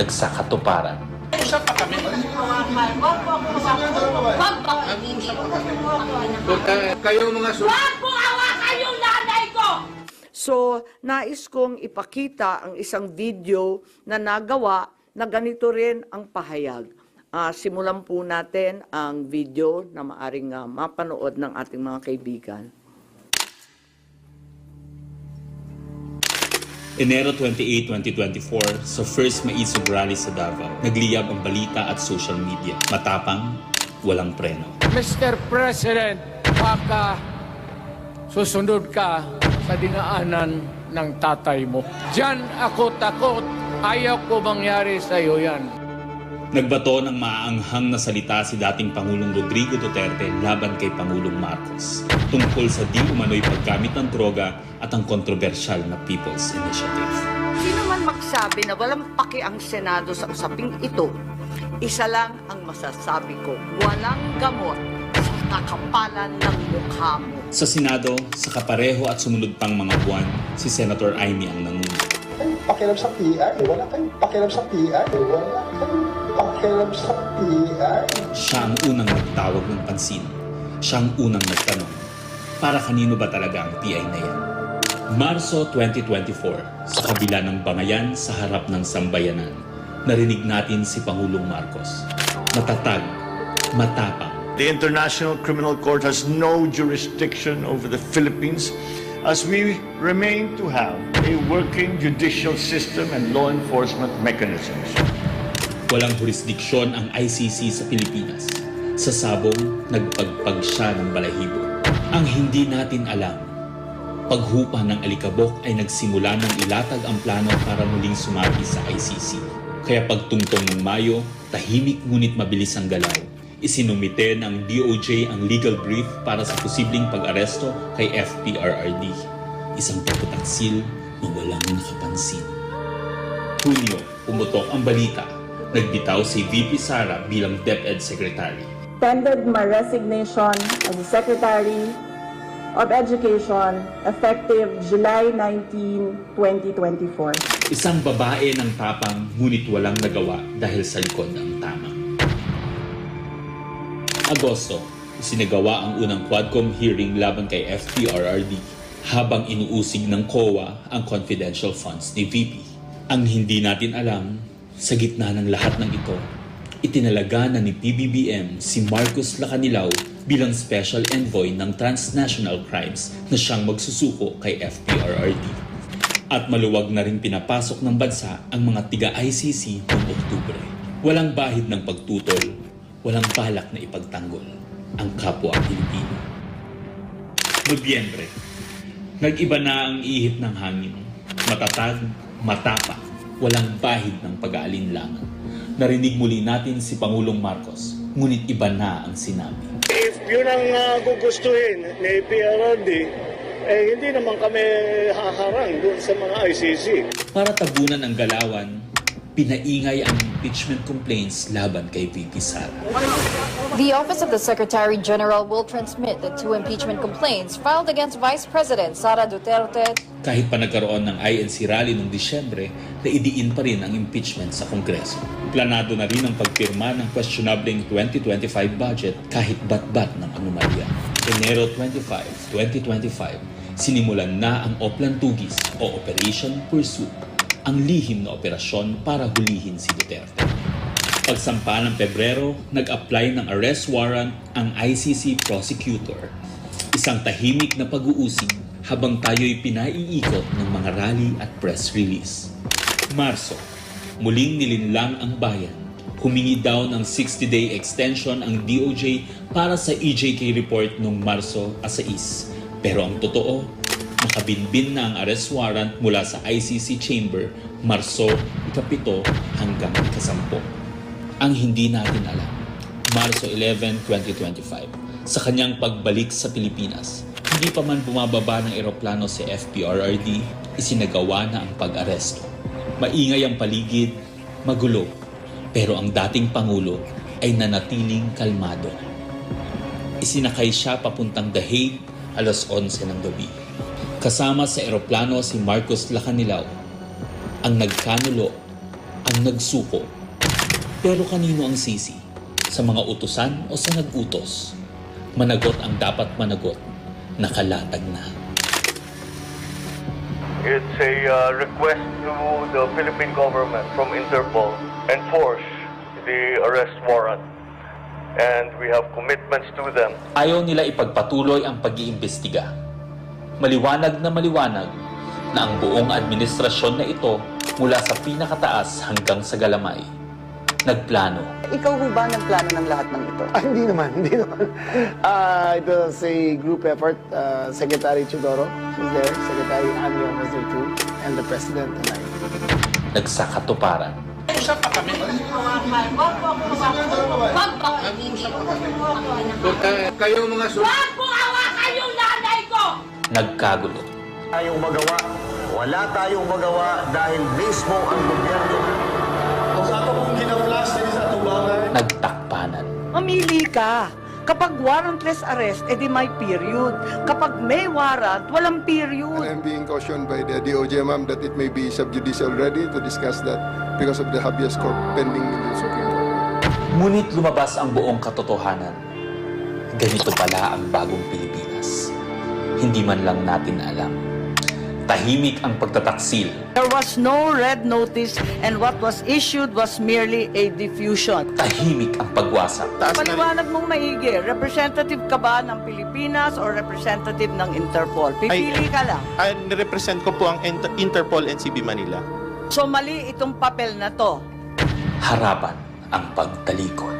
nagsakatuparan. Usap pa kami. Kayo mga sul... Wag po hawakan yung nanay ko! So, nais kong ipakita ang isang video na nagawa na ganito rin ang pahayag. Ah, simulan po natin ang video na maaring ah, mapanood ng ating mga kaibigan. Enero 28, 2024, sa first Maisog Rally sa Davao, nagliyab ang balita at social media. Matapang, walang preno. Mr. President, baka susunod ka sa dinaanan ng tatay mo. Diyan ako takot. Ayaw ko mangyari sa iyo yan. Nagbato ng maaanghang na salita si dating Pangulong Rodrigo Duterte laban kay Pangulong Marcos tungkol sa di umano'y paggamit ng droga at ang kontrobersyal na People's Initiative. Sino man magsabi na walang paki ang Senado sa usaping ito, isa lang ang masasabi ko, walang gamot sa kakapalan ng mukha mo. Sa Senado, sa kapareho at sumunod pang mga buwan, si Senator Amy ang nanguno. kayong pakialam sa PR. Wala kayong pakialam sa PR. Wala kayong pakialam sa PR. Siya ang unang nagtawag ng pansin. Siya ang unang nagtanong, para kanino ba talaga ang PI na yan? Marso 2024, sa kabila ng bangayan sa harap ng sambayanan, narinig natin si Pangulong Marcos. Matatag, matapang, The International Criminal Court has no jurisdiction over the Philippines as we remain to have a working judicial system and law enforcement mechanisms. Walang jurisdiksyon ang ICC sa Pilipinas. Sa sabong, nagpagpag siya ng balahibo. Ang hindi natin alam, paghupa ng alikabok ay nagsimula ng ilatag ang plano para muling sumagi sa ICC. Kaya pagtungtong ng Mayo, tahimik ngunit mabilis ang galaw. Isinumite ng DOJ ang legal brief para sa posibleng pag-aresto kay FPRRD. Isang pagpataksil na walang nakapansin. Hunyo, pumutok ang balita. Nagbitaw si VP Sara bilang DepEd Secretary. tendered my resignation as Secretary of Education effective July 19, 2024. Isang babae ng tapang ngunit walang nagawa dahil sa likod ng tama. Agosto, isinagawa ang unang Quadcom hearing laban kay FPRRD habang inuusig ng COA ang confidential funds ni VP. Ang hindi natin alam, sa gitna ng lahat ng ito, itinalaga na ni PBBM si Marcos Lacanilaw bilang special envoy ng transnational crimes na siyang magsusuko kay FPRRD. At maluwag na rin pinapasok ng bansa ang mga tiga-ICC noong Oktubre. Walang bahid ng pagtutol, walang balak na ipagtanggol ang kapwa Pilipino. Nobyembre, nag-iba na ang ihip ng hangin. Matatag, matapa, walang bahid ng pag-aalinlangan. Narinig muli natin si Pangulong Marcos, ngunit iba na ang sinabi. If yun ang uh, gugustuhin ni PRRD, eh hindi naman kami haharang doon sa mga ICC. Para tabunan ang galawan, pinaingay ang impeachment complaints laban kay VP Sara. The Office of the Secretary General will transmit the two impeachment complaints filed against Vice President Sara Duterte Kahit pa nagkaroon ng INC rally noong Disyembre, naidiin pa rin ang impeachment sa Kongreso. Planado na rin ang pagpirma ng questionableng 2025 budget kahit bat-bat ng anomalya. Enero 25, 2025, sinimulan na ang Oplan Tugis o Operation Pursuit, ang lihim na operasyon para hulihin si Duterte. Pagsampa ng Pebrero, nag-apply ng arrest warrant ang ICC prosecutor. Isang tahimik na pag-uusig habang tayo'y pinaiikot ng mga rally at press release. Marso, muling nilinlang ang bayan. Humingi daw ng 60-day extension ang DOJ para sa EJK report noong Marso 6. Pero ang totoo, nakabinbin na ang arrest warrant mula sa ICC chamber Marso 7 hanggang 10 ang hindi natin alam. Marso 11, 2025. Sa kanyang pagbalik sa Pilipinas, hindi pa man bumababa ng eroplano si FPRRD, isinagawa na ang pag-aresto. Maingay ang paligid, magulo, pero ang dating Pangulo ay nanatiling kalmado. Isinakay siya papuntang The Hague alas 11 ng gabi. Kasama sa eroplano si Marcos Lacanilaw, ang nagkanulo ang nagsuko. Pero kanino ang sisi? Sa mga utusan o sa nagutos? Managot ang dapat managot, nakalatag na. It's a uh, request to the Philippine government from Interpol enforce the arrest warrant. And we have commitments to them. Ayaw nila ipagpatuloy ang pag-iimbestiga. Maliwanag na maliwanag na ang buong administrasyon na ito mula sa pinakataas hanggang sa galamay. Nagplano Ikaw ho ba nagplano ng lahat ng ito? Ah, hindi naman, hindi naman. Uh, it was a group effort. Uh, Secretary Chudoro was there, Secretary Anyo was there too, and the President and I. nagsakatuparan. Usap pa kami. Kayo mga susunod. Wag po hawakan yung nanay ko! Nagkagulo. tayong magawa. Wala tayong magawa dahil mismo ang gobyerno Nagtakpanan. Mamili ka. Kapag warrantless arrest, edi may period. Kapag may warrant, walang period. I'm being cautioned by the DOJ, ma'am, that it may be sub judice already to discuss that because of the habeas corpus pending in the Supreme Court. Ngunit lumabas ang buong katotohanan. Ganito pala ang bagong Pilipinas. Hindi man lang natin alam. Tahimik ang pagtataksil. There was no red notice and what was issued was merely a diffusion. Tahimik ang pagwasak. Paliwanag mong maigi, representative ka ba ng Pilipinas or representative ng Interpol? Pipili ka lang. Ay, represent ko po ang Inter- Interpol NCB Manila. So mali itong papel na to. Harapan ang pagtalikod.